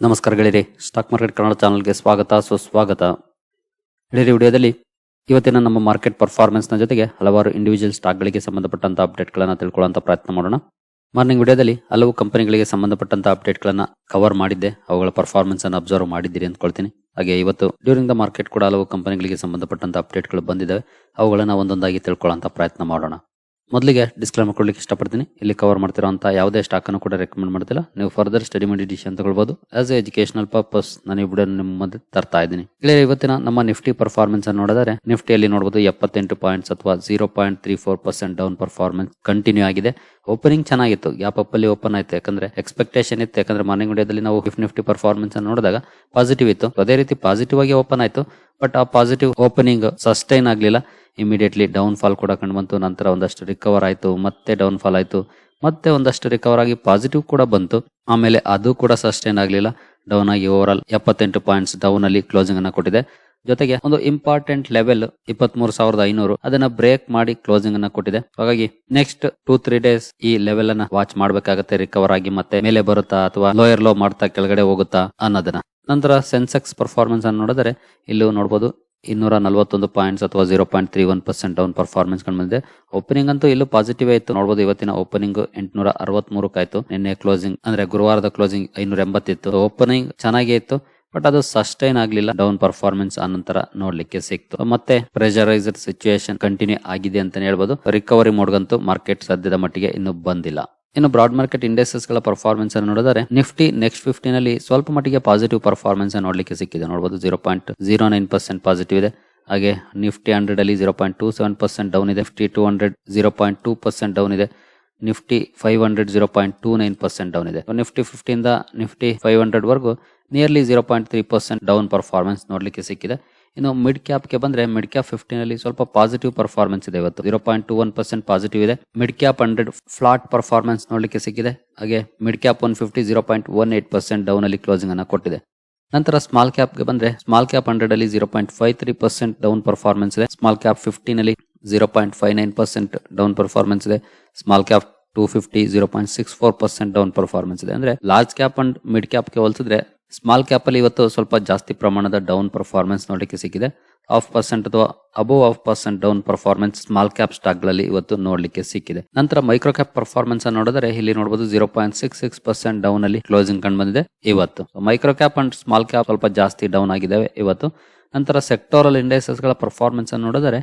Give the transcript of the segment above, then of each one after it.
ನಮಸ್ಕಾರ ಗೆಳೆಯರಿ stock market Kannada ಚಾನಲ್ಗೆ ಸ್ವಾಗತ, ಸುಸ್ವಾಗತ. ಗೆಳೆಯರಿ, ವಿಡಿಯೋದಲ್ಲಿ ಇವತ್ತಿನ ನಮ್ಮ ಮಾರ್ಕೆಟ್ ಪರ್ಫಾರ್ಮೆನ್ಸ್ನ ಜೊತೆಗೆ ಹಲವಾರು ಇಂಡಿವಿಜುವಲ್ ಸ್ಟಾಕ್ಗಳಿಗೆ ಸಂಬಂಧಪಟ್ಟಂತ ಅಪ್ಡೇಟ್ ಗಳನ್ನ ತಿಳ್ಕೊಳ್ಳುವಂತ ಪ್ರಯತ್ನ ಮಾಡೋಣ. ಮಾರ್ನಿಂಗ್ ವಿಡಿಯೋದಲ್ಲಿ ಹಲವು ಕಂಪನಿಗಳಿಗೆ ಸಂಬಂಧಪಟ್ಟಂತ ಅಪ್ಡೇಟ್ಗಳನ್ನು ಕವರ್ ಮಾಡಿದ್ದೆ, ಅವುಗಳ ಪರ್ಫಾರ್ಮೆನ್ಸ್ ಅನ್ನು ಅಬ್ಸರ್ವ್ ಮಾಡಿದ್ದೀರಿ ಅಂದ್ಕೊಳ್ತೀನಿ. ಹಾಗೆ ಇವತ್ತು ಡ್ಯೂರಿಂಗ್ ದ ಮಾರ್ಕೆಟ್ ಕೂಡ ಹಲವು ಕಂಪನಿಗಳಿಗೆ ಸಂಬಂಧಪಟ್ಟಂತ ಅಪ್ಡೇಟ್ಗಳು ಬಂದಿದ್ದಾವೆ, ಅವುಗಳನ್ನು ಒಂದೊಂದಾಗಿ ತಿಳ್ಕೊಳ್ಳೋಂಥ ಪ್ರಯತ್ನ ಮಾಡೋಣ. ಮೊದಲಿಗೆ ಡಿಸ್ಕ್ಲೈಮ್ ಕೊಡ್ಲಿಕ್ಕೆ ಇಷ್ಟಪಡ್ತೀನಿ. ಇಲ್ಲಿ ಕವರ್ ಮಾಡ್ತಿರೋಂಥ ಯಾವುದೇ ಸ್ಟಾಕನ್ನು ಕೂಡ ರೆಕಮೆಂಡ್ ಮಾಡ್ತಿಲ್ಲ. ನೀವು ಫರ್ದರ್ ಸ್ಟಡಿ ಮಾಡಿ ಡಿಸಿಷನ್ ತಗೊಳ್ಬೋದು. ಆಸ್ ಎ ಎಜುಕೇಶನಲ್ ಪರ್ಪಸ್ ನಾನು ಈ ವಿಡಿಯೋ ನಿಮ್ಮ ಮುಂದೆ ತರ್ತಾ ಇದ್ದೀನಿ. ಇಲ್ಲಿ ಇವತ್ತಿನ ನಮ್ಮ ನಿಫ್ಟಿ ಪರ್ಫಾರ್ಮೆನ್ಸ್ ಅನ್ನು ನೋಡಿದರೆ ನಿಫ್ಟಿಯಲ್ಲಿ ನೋಡಬಹುದು ಎಪ್ಪತ್ತೆಂಟು ಪಾಯಿಂಟ್ಸ್ ಅಥವಾ zero point three four percent down performance continue ಆಗಿದೆ. ಓಪನಿಂಗ್ ಚೆನ್ನಾಗಿತ್ತು. ಗ್ಯಾಪ್ ಅಪ್ ಓಪನ್ ಆಯ್ತು. ಯಾಕಂದ್ರೆ ಎಕ್ಸ್ಪೆಕ್ಟೇಷನ್ ಇತ್ತು. ಯಾಕಂದ್ರೆ ಮಾರ್ನಿಂಗ್ ವಿಡಿಯೋದಲ್ಲಿ ನಾವು ಫಿಫ್ಟ್ ನಿಫ್ಟಿ ಪರ್ಫಾರ್ಮೆನ್ಸ್ ಅನ್ನು ನೋಡಿದಾಗ ಪಾಸಿಟಿವ್ ಇತ್ತು. ಅದೇ ರೀತಿ ಪಾಸಿಟಿವ್ ಆಗಿ ಓಪನ್ ಆಯ್ತು. ಬಟ್ ಆ ಪಾಸಿಟಿವ್ ಓಪನಿಂಗ್ ಸಸ್ಟೈನ್ ಆಗಲಿಲ್ಲ. ಇಮಿಡಿಯೇಟ್ಲಿ ಡೌನ್ ಫಾಲ್ ಕೂಡ ಕಂಡು ಬಂತು. ನಂತರ ಒಂದಷ್ಟು ರಿಕವರ್ ಆಯಿತು. ಮತ್ತೆ ಡೌನ್ ಫಾಲ್ ಆಯ್ತು. ಮತ್ತೆ ಒಂದಷ್ಟು ರಿಕವರ್ ಆಗಿ ಪಾಸಿಟಿವ್ ಕೂಡ ಬಂತು. ಆಮೇಲೆ ಅದು ಕೂಡ ಸಸ್ಟೈನ್ ಆಗಲಿಲ್ಲ. ಡೌನ್ ಆಗಿ ಓವರ್ ಆಲ್ ಎಪ್ಪತ್ತೆಂಟು ಪಾಯಿಂಟ್ಸ್ ಡೌನ್ ಅಲ್ಲಿ ಕ್ಲೋಸಿಂಗ್ ಅನ್ನ ಕೊಟ್ಟಿದೆ. ಜೊತೆಗೆ ಒಂದು ಇಂಪಾರ್ಟೆಂಟ್ ಲೆವೆಲ್ ಇಪ್ಪತ್ತ್ ಸಾವಿರದ ಐನೂರು ಅದನ್ನ ಬ್ರೇಕ್ ಮಾಡಿ ಕ್ಲೋಸಿಂಗ್ ಅನ್ನ ಕೊಟ್ಟಿದೆ. ಹಾಗಾಗಿ ನೆಕ್ಸ್ಟ್ ಟೂ ತ್ರೀ ಡೇಸ್ ಈ ಲೆವೆಲ್ ಅನ್ನ ವಾಚ್ ಮಾಡ್ಬೇಕಾಗತ್ತೆ. ರಿಕವರ್ ಆಗಿ ಮತ್ತೆ ಮೇಲೆ ಬರುತ್ತಾ ಅಥವಾ ಲೋಯರ್ ಲೋ ಮಾಡ್ತಾ ಕೆಳಗಡೆ ಹೋಗುತ್ತಾ ಅನ್ನೋದನ್ನ. ನಂತರ ಸೆನ್ಸೆಕ್ಸ್ ಪರ್ಫಾರ್ಮೆನ್ಸ್ ಅನ್ನು ನೋಡಿದರೆ ಇಲ್ಲೂ ನೋಡಬಹುದು ಇನ್ನೂರ ನಲವತ್ತೊಂದು ಪಾಯಿಂಟ್ಸ್ ಅಥವಾ zero point three one percent down performance ಕಂಡು ಬಂದಿದೆ ಓಪನಿಂಗ್ ಅಂತೂ ಇಲ್ಲೂ ಪಾಸಿಟಿವ್ ಆಯಿತು. ನೋಡಬಹುದು ಇವತ್ತಿನ ಓಪನಿಂಗ್ ಎಂಟುನೂರ ಅರವತ್ಮೂರಕ್ಕೆ ಆಯಿತು ನಿನ್ನೆ ಕ್ಲೋಸಿಂಗ್ ಅಂದ್ರೆ ಗುರುವಾರದ ಕ್ಲೋಸಿಂಗ್ ಐನೂರ ಎಂಬತ್ತಿತ್ತು ಓಪನಿಂಗ್ ಚೆನ್ನಾಗೇ ಇತ್ತು ಬಟ್ ಅದು ಸಸ್ಟೈನ್ ಆಗಲಿಲ್ಲ. ಡೌನ್ ಪರ್ಫಾರ್ಮೆನ್ಸ್ ಆನಂತರ ನೋಡ್ಲಿಕ್ಕೆ ಸಿಕ್ತು. ಮತ್ತೆ ಪ್ರೆಷರೈಸರ್ ಸಿಚುಯೇಷನ್ ಕಂಟಿನ್ಯೂ ಆಗಿದೆ ಅಂತಾನೆ ಹೇಳ್ಬೋದು. ರಿಕವರಿ ಮೋಡ್ಗಂತೂ ಮಾರ್ಕೆಟ್ ಸದ್ಯದ ಮಟ್ಟಿಗೆ ಇನ್ನು ಬಂದಿಲ್ಲ. ಇನ್ನು ಬ್ರಾಡ್ ಮಾರ್ಕೆಟ್ ಇಂಡೆಕ್ಸಸ್ಗಳ ಪರ್ಫಾರ್ಮೆನ್ಸ್ ಅನ್ನು ನೋಡಿದರೆ ನಿಫ್ಟಿ ನೆಕ್ಸ್ಟ್ ಫಿಫ್ಟಿನಲ್ಲಿ ಸ್ವಲ್ಪ ಮಟ್ಟಿಗೆ ಪಾಸಿಟಿವ್ ಪರ್ಫಾರ್ಮೆನ್ಸ್ ನೋಡಲಿಕ್ಕೆ ಸಿಕ್ಕಿದೆ. ನೋಡಬಹುದು zero point zero nine percent positive ಇದೆ. ಹಾಗೆ ನಿಫ್ಟಿ ಹಂಡ್ರೆಡ್ ಅಲ್ಲಿ zero point two seven percent down ಇದೆ. Nifty two hundred zero point two percent down ಇದೆ. Nifty five hundred zero point two nine percent down ಇದೆ. Nifty ಫಿಫ್ಟಿಯಿಂದ Nifty five hundred ವರೆಗೂ nearly zero point three percent down performance ನೋಡಲಿಕ್ಕೆ ಸಿಕ್ಕಿದೆ. ಇನ್ನು mid ಕ್ಯಾಪ್ಗೆ ಬಂದ್ರೆ mid cap fifteen ಅಲ್ಲಿ ಸ್ವಲ್ಪ ಪಾಸಿಟಿವ್ ಪರ್ಫಾರ್ಮೆನ್ಸ್ ಇದೆ ಇವತ್ತು. Zero point two one percent positive ಇದೆ. Mid cap hundred flat performance ನೋಡ್ಲಿಕ್ಕೆ ಸಿಕ್ಕಿದೆ. ಹಾಗೆ mid cap one fifty zero point one eight percent down ಅಲ್ಲಿ ಕ್ಲೋಸಿಂಗ್ ಅನ್ನ ಕೊಟ್ಟಿದೆ. ನಂತರ ಸ್ಮಾಲ್ ಕ್ಯಾಪ್ಗೆ ಬಂದ್ರೆ ಸ್ಮಾಲ್ ಕ್ಯಾಪ್ ಹಂಡ್ರೆಡ್ ಅಲ್ಲಿ zero point five three percent down performance ಇದೆ. ಸ್ಮಾಲ್ ಕ್ಯಾಪ್ ಫಿಫ್ಟೀನ್ ಅಲ್ಲಿ zero point five nine percent down performance ಇದೆ. Small cap two fifty zero point six four percent down performance ಇದೆ. ಅಂದ್ರೆ large cap and mid ಕ್ಯಾಪ್ಗೆ ಹೋಲಿಸಿದ್ರೆ small cap ಅಲ್ಲಿ ಇವತ್ತು ಸ್ವಲ್ಪ ಜಾಸ್ತಿ ಪ್ರಮಾಣದ ಡೌನ್ ಪರ್ಫಾರ್ಮೆನ್ಸ್ ನೋಡಲಿಕ್ಕೆ ಸಿಕ್ಕಿದೆ. ಹಾಫ್ ಪರ್ಸೆಂಟ್ ಅಥವಾ above half percent down performance small cap ಸ್ಟಾಕ್ಗಳಲ್ಲಿ ಇವತ್ತು ನೋಡಲಿಕ್ಕೆ ಸಿಕ್ಕಿದೆ. ನಂತರ ಮೈಕ್ರೋ ಕ್ಯಾಪ್ ಪರ್ಫಾರ್ಮೆನ್ಸ್ ನೋಡಿದ್ರೆ ಇಲ್ಲಿ ನೋಡಬಹುದು zero point six six percent down ಅಲ್ಲಿ ಕ್ಲೋಸಿಂಗ್ ಕಂಡು ಬಂದಿದೆ ಇವತ್ತು. Micro cap and small cap ಸ್ವಲ್ಪ ಜಾಸ್ತಿ ಡೌನ್ ಆಗಿದ್ದಾವೆ ಇವತ್ತು. ನಂತರ ಸೆಕ್ಟೋರಲ್ ಇಂಡೈಸಸ್ಗಳ ಪರ್ಫಾರ್ಮೆನ್ಸ್ ನೋಡಿದರೆ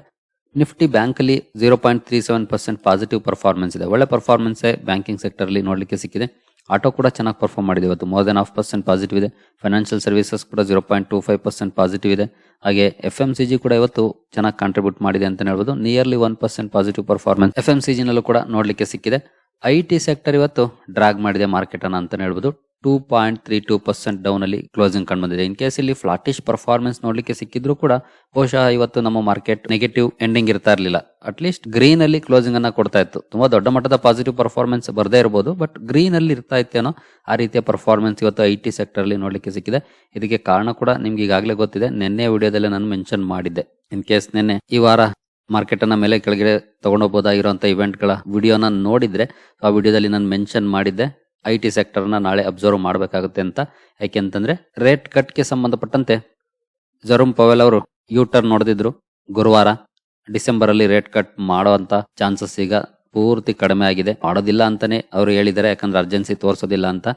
ನಿಫ್ಟಿ ಬ್ಯಾಂಕ್ ಅಲ್ಲಿ zero point three seven percent positive performance ಇದೆ. ಒಳ್ಳೆ ಪರ್ಫಾರ್ಮೆನ್ಸ್ ಬ್ಯಾಂಕಿಂಗ್ ಸೆಕ್ಟರ್ ಅಲ್ಲಿ ನೋಡಲಿಕ್ಕೆ ಸಿಕ್ಕಿದೆ. ಆಟೋ ಕೂಡ ಚೆನ್ನಾಗಿ ಪರ್ಫಾರ್ಮ್ ಮಾಡಿದೆ. ಇವತ್ತು more than half percent positive ಇದೆ. ಫೈನಾನ್ಷಿಯಲ್ ಸರ್ವಿಸಸ್ ಕೂಡ zero point two five percent positive ಇದೆ. ಹಾಗೆ ಎಫ್ ಎಂ ಸಿ ಜಿ ಕೂಡ ಇವತ್ತು ಚೆನ್ನಾಗಿ ಕಾಂಟ್ರಿಬ್ಯೂಟ್ ಮಾಡಿದೆ ಅಂತ ಹೇಳ್ಬೋದು. Nearly one percent positive performance F M C ಜಿನಲ್ಲೂ ಕೂಡ ನೋಡಲಿಕ್ಕೆ ಸಿಕ್ಕಿದೆ. ಐ ಟಿ ಸೆಕ್ಟರ್ ಇವತ್ತು ಡ್ರಾಗ್ ಮಾಡಿದೆ ಮಾರ್ಕೆಟ್ ಅನ್ನ ಅಂತ ಹೇಳ್ಬೋದು. Two point three two percent down ಅಲ್ಲಿ ಕ್ಲೋಸಿಂಗ್ ಕಂಡು ಬಂದಿದೆ. ಇನ್ ಕೇಸ್ ಇಲ್ಲಿ ಫ್ಲಾಟಿಶ್ ಪರ್ಫಾರ್ಮೆನ್ಸ್ ನೋಡ್ಲಿಕ್ಕೆ ಸಿಕ್ಕಿದ್ರು ಕೂಡ ಬಹುಶಃ ಇವತ್ತು ನಮ್ಮ ಮಾರ್ಕೆಟ್ ನೆಗೆಟಿವ್ ಎಂಡಿಂಗ್ ಇರ್ತಾ ಇರಲಿಲ್ಲ. ಅಟ್ಲೀಸ್ಟ್ ಗ್ರೀನ್ ಅಲ್ಲಿ ಕ್ಲೋಸಿಂಗ್ ಅನ್ನ ಕೊಡ್ತಾ ಇತ್ತು. ತುಂಬಾ ದೊಡ್ಡ ಮಟ್ಟದ ಪಾಸಿಟಿವ್ ಪರ್ಫಾರ್ಮೆನ್ಸ್ ಬರದೇ ಇರಬಹುದು ಬಟ್ ಗ್ರೀನ್ ಅಲ್ಲಿ ಇರ್ತಾ ಇತ್ತೇನೋ ಆ ರೀತಿಯ ಪರ್ಫಾರ್ಮೆನ್ಸ್ ಇವತ್ತು ಐ ಟಿ ಸೆಕ್ಟರ್ ಅಲ್ಲಿ ನೋಡ್ಲಿಕ್ಕೆ ಸಿಕ್ಕಿದೆ. ಇದಕ್ಕೆ ಕಾರಣ ಕೂಡ ನಿಮ್ಗೆ ಈಗಾಗಲೇ ಗೊತ್ತಿದೆ. ನಿನ್ನೆ ವಿಡಿಯೋದಲ್ಲಿ ನಾನು ಮೆನ್ಷನ್ ಮಾಡಿದ್ದೆ. ಇನ್ ಕೇಸ್ ನಿನ್ನೆ ಈ ವಾರ ಮಾರ್ಕೆಟ್ ಅನ್ನ ಮೇಲೆ ಕೆಳಗಡೆ ಇವೆಂಟ್ಗಳ ವಿಡಿಯೋನ ನೋಡಿದ್ರೆ ಆ ವಿಡಿಯೋದಲ್ಲಿ ನಾನು ಮೆನ್ಷನ್ ಮಾಡಿದ್ದೆ. ಐ ಟಿ ಸೆಕ್ಟರ್ನ ನಾಳೆ ಅಬ್ಸರ್ವ್ ಮಾಡಬೇಕಾಗುತ್ತೆ ಅಂತ. ಯಾಕೆ ಅಂತಂದ್ರೆ ರೇಟ್ ಕಟ್ಗೆ ಸಂಬಂಧಪಟ್ಟಂತೆ ಜರುಮ್ ಪವೆಲ್ ಅವರು ಯೂ ಟರ್ನ್ ನೋಡಿದ್ರು ಗುರುವಾರ ಡಿಸೆಂಬರ್ ಅಲ್ಲಿ ರೇಟ್ ಕಟ್ ಮಾಡುವಂತ ಚಾನ್ಸಸ್ ಈಗ ಪೂರ್ತಿ ಕಡಿಮೆ ಆಗಿದೆ. ಮಾಡೋದಿಲ್ಲ ಅಂತಾನೆ ಅವರು ಹೇಳಿದ್ದಾರೆ, ಯಾಕಂದ್ರೆ ಅರ್ಜೆನ್ಸಿ ತೋರಿಸೋದಿಲ್ಲ ಅಂತ.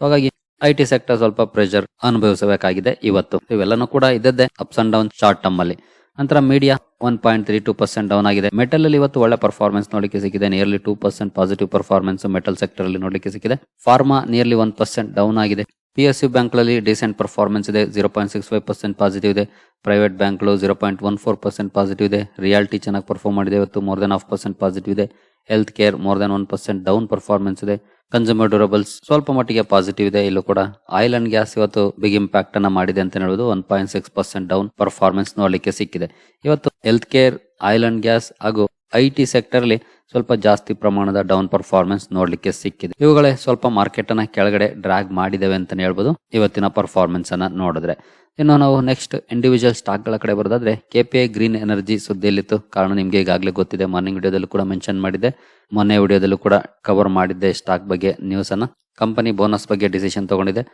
ಹಾಗಾಗಿ ಐ ಸೆಕ್ಟರ್ ಸ್ವಲ್ಪ ಪ್ರೆಷರ್ ಅನುಭವಿಸಬೇಕಾಗಿದೆ ಇವತ್ತು. ಇವೆಲ್ಲನೂ ಕೂಡ ಇದ್ದದ್ದೇ ups and down short term ಅಲ್ಲಿ. ನಂತರ media one point three two percent down ಆಗಿದೆ. ಮೆಟಲ್ ಅಲ್ಲಿ ಇವತ್ತು ಒಳ್ಳೆ ಪರ್ಫಾರ್ಮೆನ್ಸ್ ನೋಡಲಿಕ್ಕೆ ಸಿಕ್ಕಿದೆ. Nearly two percent positive performance metal sector ಅಲ್ಲಿ ನೋಡಲಿಕ್ಕೆ ಸಿಕ್ಕಿದೆ. Pharma nearly one percent down ಆಗಿದೆ. ಪಿ ಎಸ್ ಯು ಬ್ಯಾಂಕ್ಗಳಲ್ಲಿ ಡಿಸೆಂಟ್ ಪರ್ಫಾರ್ಮೆನ್ಸ್ ಇದೆ. Zero point six five percent positive ಇದೆ. ಪ್ರೈವೇಟ್ ಬ್ಯಾಂಕ್ಗಳು zero point one four percent positive ಇದೆ. ರಿಯಾಲಿಟಿ ಚೆನ್ನಾಗಿ ಪರ್ಫಾರ್ಮ್ ಮಾಡಿದೆ. ಇವತ್ತು more than half percent positive ಇದೆ. Health care more than one percent down performance ಇದೆ. ಕನ್ಸ್ಯೂಮರ್ ಡ್ಯೂರಬಲ್ಸ್ ಸ್ವಲ್ಪ ಮಟ್ಟಿಗೆ ಪಾಸಿಟಿವ್ ಇದೆ. ಇಲ್ಲೂ ಕೂಡ ಆಯಿಲ್ ಅಂಡ್ ಗ್ಯಾಸ್ ಇವತ್ತು ಬಿಗ್ ಇಂಪ್ಯಾಕ್ಟ್ ಅನ್ನ ಮಾಡಿದೆ ಅಂತ ಹೇಳುವುದು one point six percent down performance ನೋಡಲಿಕ್ಕೆ ಸಿಕ್ಕಿದೆ. ಇವತ್ತು health care oil and gas ಹಾಗೂ ಐ ಟಿ ಸೆಕ್ಟರ್ ಅಲ್ಲಿ ಸ್ವಲ್ಪ ಜಾಸ್ತಿ ಪ್ರಮಾಣದ ಡೌನ್ ಪರ್ಫಾರ್ಮೆನ್ಸ್ ನೋಡ್ಲಿಕ್ಕೆ ಸಿಕ್ಕಿದೆ. ಇವುಗಳೇ ಸ್ವಲ್ಪ ಮಾರ್ಕೆಟ್ ಅನ್ನ ಕೆಳಗಡೆ ಡ್ರಾಗ್ ಮಾಡಿದವೆ ಅಂತಾನೆ ಹೇಳ್ಬೋದು. ಇವತ್ತಿನ ಪರ್ಫಾರ್ಮೆನ್ಸ್ ಅನ್ನ ನೋಡಿದ್ರೆ. ಇನ್ನು ನಾವು ನೆಕ್ಸ್ಟ್ ಇಂಡಿವಿಜುವಲ್ ಸ್ಟಾಕ್ಗಳ ಕಡೆ ಬರೋದಾದ್ರೆ ಕೆಪಿಐ ಗ್ರೀನ್ ಎನರ್ಜಿ ಸುದ್ದಿಯಲ್ಲಿತ್ತು. ಕಾರಣ ನಿಮ್ಗೆ ಈಗಾಗಲೇ ಗೊತ್ತಿದೆ. ಮಾರ್ನಿಂಗ್ ವಿಡಿಯೋದಲ್ಲೂ ಕೂಡ ಮೆನ್ಷನ್ ಮಾಡಿದೆ ಮೊನ್ನೆ ವಿಡಿಯೋದಲ್ಲೂ ಕೂಡ ಕವರ್ ಮಾಡಿದ್ದೆ ಸ್ಟಾಕ್ ಬಗ್ಗೆ ನ್ಯೂಸ್ ಅನ್ನ. ಕಂಪನಿ ಬೋನಸ್ ಬಗ್ಗೆ ಡಿಸಿಷನ್ ತಗೊಂಡಿದೆ.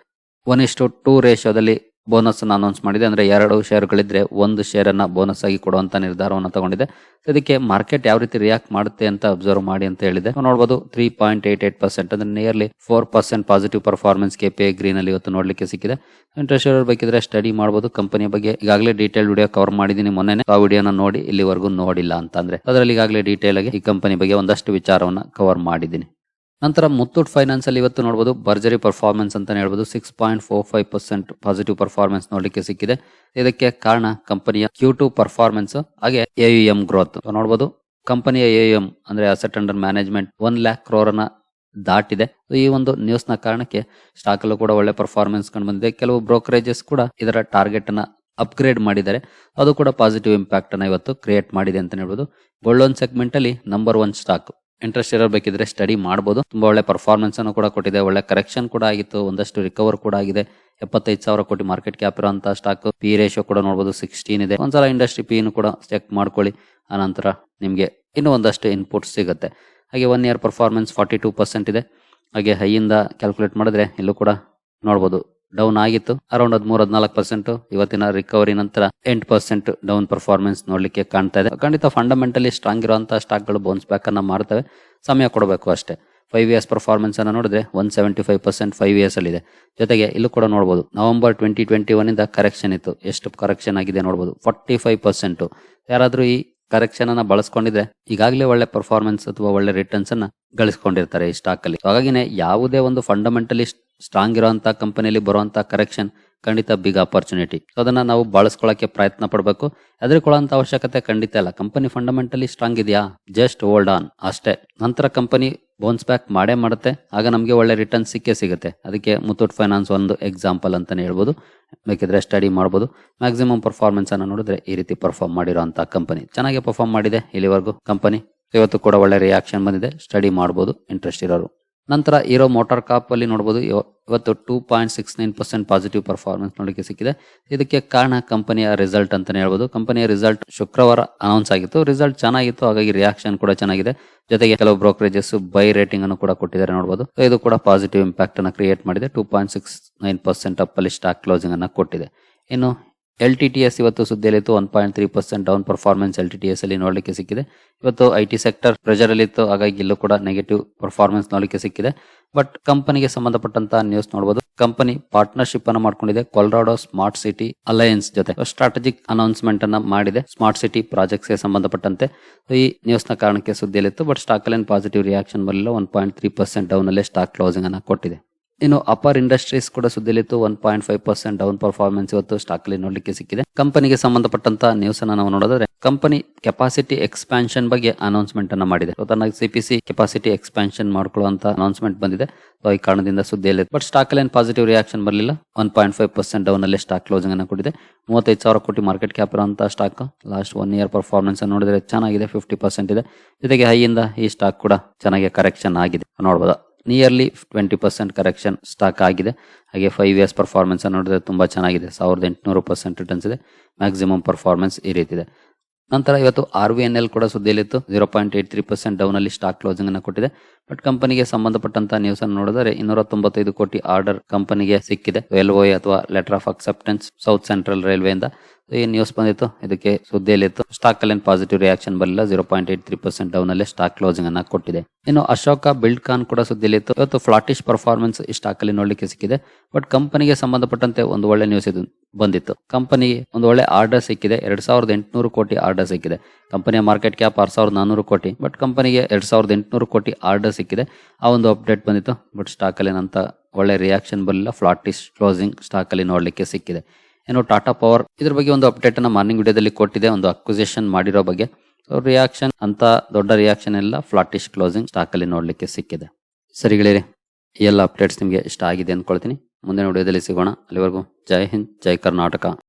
ಒನ್ ಇಷ್ಟು ಟೂ ರೇಷಿಯೋದಲ್ಲಿ ಬೋನಸ್ ಅನ್ನು ಅನೌನ್ಸ್ ಮಾಡಿದೆ. ಅಂದ್ರೆ ಎರಡು ಶೇರ್ಗಳಿದ್ರೆ ಒಂದು ಶೇರ್ ಅನ್ನ ಬೋನಸ್ ಆಗಿ ಕೊಡುವಂತ ನಿರ್ಧಾರವನ್ನು ತಗೊಂಡಿದೆ ಸೊ ಇದಕ್ಕೆ ಮಾರ್ಕೆಟ್ ಯಾವ ರೀತಿ ರಿಯಾಕ್ಟ್ ಮಾಡುತ್ತೆ ಅಂತ ಅಬ್ಸರ್ವ್ ಮಾಡಿ ಅಂತ ಹೇಳಿದೆ. ನೋಡಬಹುದು three point eight eight percent ಅಂದ್ರೆ nearly four percent positive performance K P green ಅಲ್ಲಿ ಇವತ್ತು ನೋಡ್ಲಿಕ್ಕೆ ಸಿಕ್ಕಿದೆ. ಇಂಟ್ರೆಸ್ಟ್ ಇರೋರು ಬೇಕಿದ್ರೆ ಸ್ಟಡಿ ಮಾಡಬಹುದು ಕಂಪನಿ ಬಗ್ಗೆ ಈಗಾಗಲೇ ಡೀಟೇಲ್ ವಿಡಿಯೋ ಕವರ್ ಮಾಡಿದೀನಿ ಮೊನ್ನೆ ಆ ವಿಡಿಯೋನ ನೋಡಿ ಇಲ್ಲಿವರೆಗೂ ನೋಡಿಲ್ಲ ಅಂತಂದ್ರೆ. ಅದರಲ್ಲಿ ಈಗಾಗಲೇ ಡೀಟೇಲ್ ಆಗಿ ಈ ಕಂಪನಿ ಬಗ್ಗೆ ಒಂದಷ್ಟು ವಿಚಾರವನ್ನ ಕವರ್ ಮಾಡಿದ್ದೀನಿ. ನಂತರ ಮುತ್ತೂಟ್ ಫೈನಾನ್ಸ್ ಅಲ್ಲಿ ಇವತ್ತು ನೋಡಬಹುದು ಭರ್ಜರಿ ಪರ್ಫಾರ್ಮೆನ್ಸ್ ಅಂತ ಹೇಳ್ಬೋದು. Six point four five percent positive performance ನೋಡಲಿಕ್ಕೆ ಸಿಕ್ಕಿದೆ. ಇದಕ್ಕೆ ಕಾರಣ ಕಂಪನಿಯ ಕ್ಯೂ ಟು ಪರ್ಫಾರ್ಮೆನ್ಸ್ ಹಾಗೆ ಎ ಎಂ ಗ್ರೋತ್ ನೋಡಬಹುದು ಕಂಪನಿಯ ಎ ಎಂ ಅಂದ್ರೆ asset under management one lakh crore ಅನ್ನ ದಾಟಿದೆ ಈ ಒಂದು ನ್ಯೂಸ್ನ ಕಾರಣಕ್ಕೆ ಸ್ಟಾಕ್ ಅಲ್ಲೂ ಕೂಡ ಒಳ್ಳೆ ಪರ್ಫಾರ್ಮೆನ್ಸ್ ಕಂಡು ಬಂದಿದೆ. ಕೆಲವು ಬ್ರೋಕರೇಜಸ್ ಕೂಡ ಇದರ ಟಾರ್ಗೆಟ್ ಅನ್ನ ಅಪ್ಗ್ರೇಡ್ ಮಾಡಿದ್ದಾರೆ. ಅದು ಕೂಡ ಪಾಸಿಟಿವ್ ಇಂಪ್ಯಾಕ್ಟ್ ಅನ್ನ ಇವತ್ತು ಕ್ರಿಯೇಟ್ ಮಾಡಿದೆ ಅಂತ ಹೇಳ್ಬೋದು. ಗೋಲ್ಡ್ ಲೋನ್ ಸೆಗ್ಮೆಂಟ್ ಅಲ್ಲಿ ನಂಬರ್ ಒನ್ ಸ್ಟಾಕ್ ಇಂಟ್ರೆಸ್ಟ್ ಇರಬೇಕಿದ್ರೆ ಸ್ಟಡಿ ಮಾಡಬಹುದು ತುಂಬಾ ಒಳ್ಳೆ ಪರ್ಫಾರ್ಮೆನ್ಸ್ ಅನ್ನು ಕೂಡ ಕೊಟ್ಟಿದೆ. ಒಳ್ಳೆ ಕರೆಕ್ಷನ್ ಕೂಡ ಆಗಿತ್ತು. ಒಂದಷ್ಟು ರಿಕವರ್ ಕೂಡ ಆಗಿದೆ. ಎಪ್ಪತ್ತೈದು ಸಾವಿರ ಕೋಟಿ ಮಾರ್ಕೆಟ್ ಕ್ಯಾಪ್ ಇರುವಂತಹ ಸ್ಟಾಕ್ ಪಿ ರೇಷಿಯೋ ಕೂಡ ನೋಡಬಹುದು ಸಿಕ್ಸ್ಟೀನ್ ಇದೆ. ಒಂದ್ಸಲ ಇಂಡಸ್ಟ್ರಿ ಪಿ ಕೂಡ ಚೆಕ್ ಮಾಡ್ಕೊಳ್ಳಿ. ಆನಂತರ ನಿಮಗೆ ಇನ್ನೂ ಒಂದಷ್ಟು ಇನ್ಪುಟ್ ಸಿಗುತ್ತೆ. ಹಾಗೆ one year performance forty two percent ಇದೆ. ಹಾಗೆ ಹೈಯಿಂದ ಕ್ಯಾಲ್ಕುಲೇಟ್ ಮಾಡಿದ್ರೆ ಇಲ್ಲೂ ಕೂಡ ನೋಡಬಹುದು ಡೌನ್ ಆಗಿತ್ತು. ಅರೌಂಡ್ ಹದಿಮೂರು, ಹದಿನಾಲ್ಕು ಪರ್ಸೆಂಟ್ ಇವತ್ತಿನ ರಿಕವರಿ ನಂತರ ಎಂಟು ಪರ್ಸೆಂಟ್ ಡೌನ್ ಪರ್ಫಾರ್ಮೆನ್ಸ್ ನೋಡ್ಲಿಕ್ಕೆ ಕಾಣ್ತಾ ಇದೆ. ಖಂಡಿತ ಫಂಡಮೆಂಟಲಿ ಸ್ಟ್ರಾಂಗ್ ಇರುವಂತಹ ಸ್ಟಾಕ್ಗಳು ಬೌನ್ಸ್ ಬ್ಯಾಕ್ ಅನ್ನ ಮಾಡ್ತವೆ. ಸಮಯ ಕೊಡಬೇಕು ಅಷ್ಟೇ. ಫೈವ್ ಇಯರ್ಸ್ ಪರ್ಫಾರ್ಮೆನ್ಸ್ ಅನ್ನ ನೋಡಿದ್ರೆ one seventy five percent five years ಅಲ್ಲಿ ಇದೆ. ಜೊತೆಗೆ ಇಲ್ಲೂ ಕೂಡ ನೋಡಬಹುದು ನವೆಂಬರ್ ಟ್ವೆಂಟಿ ಟ್ವೆಂಟಿ ಒನ್ ಇಂದ ಕರೆಕ್ಷನ್ ಇತ್ತು. ಎಷ್ಟು ಕರೆಕ್ಷನ್ ಆಗಿದೆ ನೋಡಬಹುದು ಫಾರ್ಟಿ ಫೈವ್ ಪರ್ಸೆಂಟ್ ಯಾರಾದ್ರೂ ಈ ಕರೆಕ್ಷನ್ ಅನ್ನ ಬಳಸ್ಕೊಂಡಿದ್ರೆ ಈಗಾಗಲೇ ಒಳ್ಳೆ ಪರ್ಫಾರ್ಮೆನ್ಸ್ ಅಥವಾ ಒಳ್ಳೆ ರಿಟರ್ನ್ಸ್ ಅನ್ನ ಗಳಿಸ್ಕೊಂಡಿರ್ತಾರೆ ಈ ಸ್ಟಾಕ್ ಅಲ್ಲಿ. ಹಾಗಾಗಿನೇ ಯಾವುದೇ ಒಂದು ಫಂಡಮೆಂಟಲಿ ಸ್ಟ್ರಾಂಗ್ ಇರೋಂಥ ಕಂಪನಿಯಲ್ಲಿ ಬರುವಂಥ ಕರೆಕ್ಷನ್ ಖಂಡಿತ ಬಿಗ್ ಆಪರ್ಚುನಿಟಿ ಅದನ್ನ ನಾವು ಬಳಸ್ಕೊಳ್ಳಕ್ಕೆ ಪ್ರಯತ್ನ ಪಡಬೇಕು. ಹೆದರ್ಕೊಳ್ಳುವಂತ ಅವಶ್ಯಕತೆ ಖಂಡಿತ ಇಲ್ಲ. ಕಂಪನಿ ಫಂಡಮೆಂಟಲಿ ಸ್ಟ್ರಾಂಗ್ ಇದೆಯಾ? ಜಸ್ಟ್ ಹೋಲ್ಡ್ ಆನ್ ಅಷ್ಟೇ. ನಂತರ ಕಂಪನಿ ಬೌನ್ಸ್ ಬ್ಯಾಕ್ ಮಾಡೇ ಮಾಡುತ್ತೆ. ಆಗ ನಮಗೆ ಒಳ್ಳೆ ರಿಟರ್ನ್ ಸಿಕ್ಕೇ ಸಿಗುತ್ತೆ. ಅದಕ್ಕೆ ಮುತ್ತೂಟ್ ಫೈನಾನ್ಸ್ ಒಂದು ಎಕ್ಸಾಂಪಲ್ ಅಂತಲೇ ಹೇಳ್ಬೋದು. ಬೇಕಿದ್ರೆ ಸ್ಟಡಿ ಮಾಡ್ಬೋದು. ಮ್ಯಾಕ್ಸಿಮಮ್ ಪರ್ಫಾರ್ಮೆನ್ಸ್ ಅನ್ನು ನೋಡಿದ್ರೆ ಈ ರೀತಿ ಪರ್ಫಾರ್ಮ್ ಮಾಡಿರೋಂಥ ಕಂಪನಿ ಚೆನ್ನಾಗಿ ಪರ್ಫಾರ್ಮ್ ಮಾಡಿದೆ ಇಲ್ಲಿವರೆಗೂ ಕಂಪನಿ ಇವತ್ತು ಕೂಡ ಒಳ್ಳೆ ರಿಯಾಕ್ಷನ್ ಬಂದಿದೆ. ಸ್ಟಡಿ ಮಾಡ್ಬೋದು. ಇಂಟ್ರೆಸ್ಟ್ ಇರೋರು. ನಂತರ ಇರೋ ಮೋಟಾರ್ ಅಲ್ಲಿ ನೋಡಬಹುದು ಇವ- ಇವತ್ತು two point six nine percent positive performance ನೋಡಲಿಕ್ಕೆ ಸಿಕ್ಕಿದೆ. ಇದಕ್ಕೆ ಕಾರಣ ಕಂಪನಿಯ ರಿಸಲ್ಟ್ ಅಂತಲೇ ಹೇಳ್ಬೋದು. ಕಂಪನಿಯ ರಿಸಲ್ಟ್ ಶುಕ್ರವಾರ ಅನೌನ್ಸ್ ಆಗಿತ್ತು. ರಿಸಲ್ಟ್ ಚೆನ್ನಾಗಿತ್ತು. ಹಾಗಾಗಿ ರಿಯಾಕ್ಷನ್ ಕೂಡ ಚೆನ್ನಾಗಿದೆ. ಜೊತೆಗೆ ಕೆಲವು ಬ್ರೋಕರೇಜಸ್ ಬೈ ರೇಟಿಂಗ್ ಅನ್ನು ಕೂಡ ಕೊಟ್ಟಿದ್ದಾರೆ ನೋಡಬಹುದು ಇದು ಕೂಡ ಪಾಸಿಟಿವ್ ಇಂಪ್ಯಾಕ್ಟ್ ಅನ್ನು ಕ್ರಿಯೇಟ್ ಮಾಡಿದೆ. Two point six nine percent ಅಪ್ಪಲ್ಲಿ stock closing ಅನ್ನು ಕೊಟ್ಟಿದೆ. ಇನ್ನು ಎಲ್ ಟಿ ಟಿ ಎಸ್ ಇವತ್ತು ಸುದ್ದಿಯಲ್ಲಿತ್ತು one point three percent down performance L T T S ಅಲ್ಲಿ ನೋಡಲಿಕ್ಕೆ ಸಿಕ್ಕಿದೆ. ಇವತ್ತು ಐ ಟಿ ಸೆಕ್ಟರ್ ಪ್ರೆಷರ್ ಅಲ್ಲಿತ್ತು ಹಾಗಾಗಿ ಇಲ್ಲೂ ಕೂಡ ನೆಗೆಟಿವ್ ಪರ್ಫಾರ್ಮೆನ್ಸ್ ನೋಡಲಿಕ್ಕೆ ಸಿಕ್ಕಿದೆ. ಬಟ್ ಕಂಪನಿಗೆ ಸಂಬಂಧಪಟ್ಟಂತಹ ನ್ಯೂಸ್ ನೋಡಬಹುದು ಕಂಪನಿ ಪಾರ್ಟ್ನರ್ಶಿಪ್ ಅನ್ನು ಮಾಡ್ಕೊಂಡಿದೆ. ಕೊಲ್ರಾಡೋ ಸ್ಮಾರ್ಟ್ ಸಿಟಿ ಅಲಯನ್ಸ್ ಜೊತೆ ಸ್ಟ್ರಾಟಜಿಕ್ ಅನೌನ್ಸ್ಮೆಂಟ್ ಅನ್ನ ಮಾಡಿದೆ. ಸ್ಮಾರ್ಟ್ ಸಿಟಿ ಪ್ರಾಜೆಕ್ಟ್ಸ್ಗೆ ಸಂಬಂಧಪಟ್ಟಂತೆ. ಈ ನ್ಯೂಸ್ನ ಕಾರಣಕ್ಕೆ ಸುದ್ದಿಯಲ್ಲಿತ್ತು ಬಟ್ ಸ್ಟಾಕ್ ಅಲ್ಲಿ ಪಾಸಿಟಿವ್ ರಿಯಾಕ್ಷನ್ ಬರಲಿಲ್ಲ. One point three percent down ಅಲ್ಲೇ ಸ್ಟಾಕ್ ಕ್ಲೋಸಿಂಗ್ ಅನ್ನ ಕೊಟ್ಟಿದೆ. ಇನ್ನು ಅಪರ್ ಇಂಡಸ್ಟ್ರೀಸ್ ಕೂಡ ಸುದ್ದಿಲಿತ್ತು one point five percent down performance ಇವತ್ತು ಸ್ಟಾಕ್ ಅಲ್ಲಿ ನೋಡ್ಲಿಕ್ಕೆ ಸಿಕ್ಕಿದೆ. ಕಂಪನಿಗೆ ಸಂಬಂಧಪಟ್ಟಂತ ನ್ಯೂಸ್ ಅನ್ನ ನಾವು ನೋಡಿದ್ರೆ ಕಂಪನಿ ಕೆಪಾಸಿಟಿ ಎಕ್ಸ್ಪಾನ್ಷನ್ ಬಗ್ಗೆ ಅನೌನ್ಸ್ಮೆಂಟ್ ಅನ್ನ ಮಾಡಿದೆ. ತನ್ನ ಸಿಪಿಸಿ ಕೆಪಾಸಿಟಿ ಎಕ್ಸ್ಪಾನ್ಷನ್ ಮಾಡ್ಕೊಳ್ಳುವಂತ ಅನೌನ್ಸ್ಮೆಂಟ್ ಬಂದಿದೆ. ಈ ಕಾರಣದಿಂದ ಸುದ್ದಿಯಲ್ಲಿ ಬಟ್ ಸ್ಟಾಕ್ ಅಲ್ಲಿ ಪಾಸಿಟಿವ್ ರಿಯಾಕ್ಷನ್ ಬರಲಿಲ್ಲ. One point five percent down ಅಲ್ಲಿ ಸ್ಟಾಕ್ ಕ್ಲೋಸಿಂಗ್ ಅನ್ನ ಕೊಟ್ಟಿದೆ. ಮೂವತ್ತೈದು ಸಾವಿರ ಕೋಟಿ ಮಾರ್ಕೆಟ್ ಕ್ಯಾಪ್ ಇರುವಂತಹ stock last one year performance ನೋಡಿದ್ರೆ ಚೆನ್ನಾಗಿದೆ ಫಿಫ್ಟಿ ಪರ್ಸೆಂಟ್ ಇದೆ. ಜೊತೆಗೆ ಹೈಯಿಂದ ಈ ಸ್ಟಾಕ್ ಕೂಡ ಚೆನ್ನಾಗಿ ಕರೆಕ್ಷನ್ ಆಗಿದೆ. ನೋಡಬಹುದು nearly twenty percent correction stock ಆಗಿದೆ. ಹಾಗೆ ಫೈವ್ ಇಯರ್ಸ್ ಪರ್ಫಾರ್ಮೆನ್ಸ್ ನೋಡಿದ್ರೆ ತುಂಬ ಚೆನ್ನಾಗಿದೆ. ಸಾವಿರದ ಎಂಟುನೂರು ಪರ್ಸೆಂಟ್ ರಿಟರ್ನ್ಸ್ ಇದೆ. ಮ್ಯಾಕ್ಸಿಮಮ್ ಪರ್ಫಾರ್ಮೆನ್ಸ್ ಈ ರೀತಿ ಇದೆ. ನಂತರ ಇವತ್ತು ಆರ್ ವಿ ಎನ್ ಎಲ್ ಕೂಡ ಸುದ್ದಿಯಲ್ಲಿತ್ತು. Zero point eight three percent down ಅಲ್ಲಿ ಸ್ಟಾಕ್ ಕ್ಲೋಸಿಂಗ್ ಅನ್ನು ಕೊಟ್ಟಿದೆ. ಬಟ್ ಕಂಪನಿಗೆ ಸಂಬಂಧಪಟ್ಟಂತ ನ್ಯೂಸ್ ಅನ್ನು ನೋಡಿದರೆ ಇನ್ನೂರ ತೊಂಬತ್ತೈದು ಕೋಟಿ ಆರ್ಡರ್ ಕಂಪನಿಗೆ ಸಿಕ್ಕಿದೆ. ಎಲ್ ಒ ಅಥವಾ letter of acceptance south central ರೈಲ್ವೆಯಿಂದ ಈ ನ್ಯೂಸ್ ಬಂದಿತ್ತು. ಇದಕ್ಕೆ ಸುದ್ದಿಯಲ್ಲಿತ್ತು. ಸ್ಟಾಕ್ ಅಲ್ಲಿ ಪಾಸಿಟಿವ್ ರಿಯಾಕ್ಷನ್ ಬರಲಿಲ್ಲ. Zero point eight three percent down ಅಲ್ಲಿ ಸ್ಟಾಕ್ ಕ್ಲೋಸಿಂಗ್ ಅನ್ನ ಕೊಟ್ಟಿದೆ. ಇನ್ನು ಅಶೋಕ ಬಿಲ್ಡ್ ಕಾನ್ ಕೂಡ ಸುದ್ದಿಯಲ್ಲಿತ್ತು. ಇವತ್ತು ಫ್ಲಾಟಿಶ್ ಪರ್ಫಾರ್ಮೆನ್ಸ್ ಈ ಸ್ಟಾಕ್ ಅಲ್ಲಿ ನೋಡ್ಲಿಕ್ಕೆ ಸಿಕ್ಕಿದೆ. ಬಟ್ ಕಂಪನಿಗೆ ಸಂಬಂಧಪಟ್ಟಂತೆ ಒಂದು ಒಳ್ಳೆ ನ್ಯೂಸ್ ಇದು ಬಂದಿತ್ತು. ಕಂಪನಿಗೆ ಒಂದು ಒಳ್ಳೆ ಆರ್ಡರ್ ಸಿಕ್ಕಿದೆ. ಎರಡ್ ಸಾವಿರದ ಎಂಟುನೂರು ಕೋಟಿ ಆರ್ಡರ್ ಸಿಕ್ಕಿದೆ. ಕಂಪನಿಯ ಮಾರ್ಕೆಟ್ ಕ್ಯಾಪ್ ಆರು ಸಾವಿರದ ನಾನೂರು ಕೋಟಿ, ಬಟ್ ಕಂಪನಿಗೆ ಎರಡು ಸಾವಿರದ ಎಂಟುನೂರು ಕೋಟಿ ಆರ್ಡರ್ ಸಿಕ್ಕಿದೆ. ಆ ಒಂದು ಅಪ್ಡೇಟ್ ಬಂದಿತ್ತು, ಬಟ್ ಸ್ಟಾಕ್ ಅಲ್ಲಿ ನಂತ ಒಳ್ಳೆ ರಿಯಾಕ್ಷನ್ ಬರಲಿಲ್ಲ. ಫ್ಲಾಟಿಸ್ ಕ್ಲೋಸಿಂಗ್ ಸ್ಟಾಕ್ ಅಲ್ಲಿ ನೋಡ್ಲಿಕ್ಕೆ ಸಿಕ್ಕಿದೆ. ಏನು ಟಾಟಾ ಪವರ್ ಇದ್ರ ಬಗ್ಗೆ ಒಂದು ಅಪ್ಡೇಟ್ ಅನ್ನ ಮಾರ್ನಿಂಗ್ ವಿಡಿಯೋದಲ್ಲಿ ಕೊಟ್ಟಿದೆ, ಒಂದು ಅಕ್ವಿಸೇಷನ್ ಮಾಡಿರೋ ಬಗ್ಗೆ. ರಿಯಾಕ್ಷನ್ ಅಂತ ದೊಡ್ಡ ರಿಯಾಕ್ಷನ್ ಎಲ್ಲ ಫ್ಲಾಟಿಶ್ ಕ್ಲೋಸಿಂಗ್ ಸ್ಟಾಕ್ ಅಲ್ಲಿ ನೋಡ್ಲಿಕ್ಕೆ ಸಿಕ್ಕಿದೆ. ಸರಿಗಳಿರಿ ಈ ಎಲ್ಲ ಅಪ್ಡೇಟ್ಸ್ ನಿಮಗೆ ಇಷ್ಟ ಆಗಿದೆ ಅಂದ್ಕೊಳ್ತೀನಿ ಮುಂದಿನ ವಿಡಿಯೋದಲ್ಲಿ ಸಿಗೋಣ. ಅಲ್ಲಿವರೆಗೂ ಜೈ ಹಿಂದ್, ಜೈ ಕರ್ನಾಟಕ.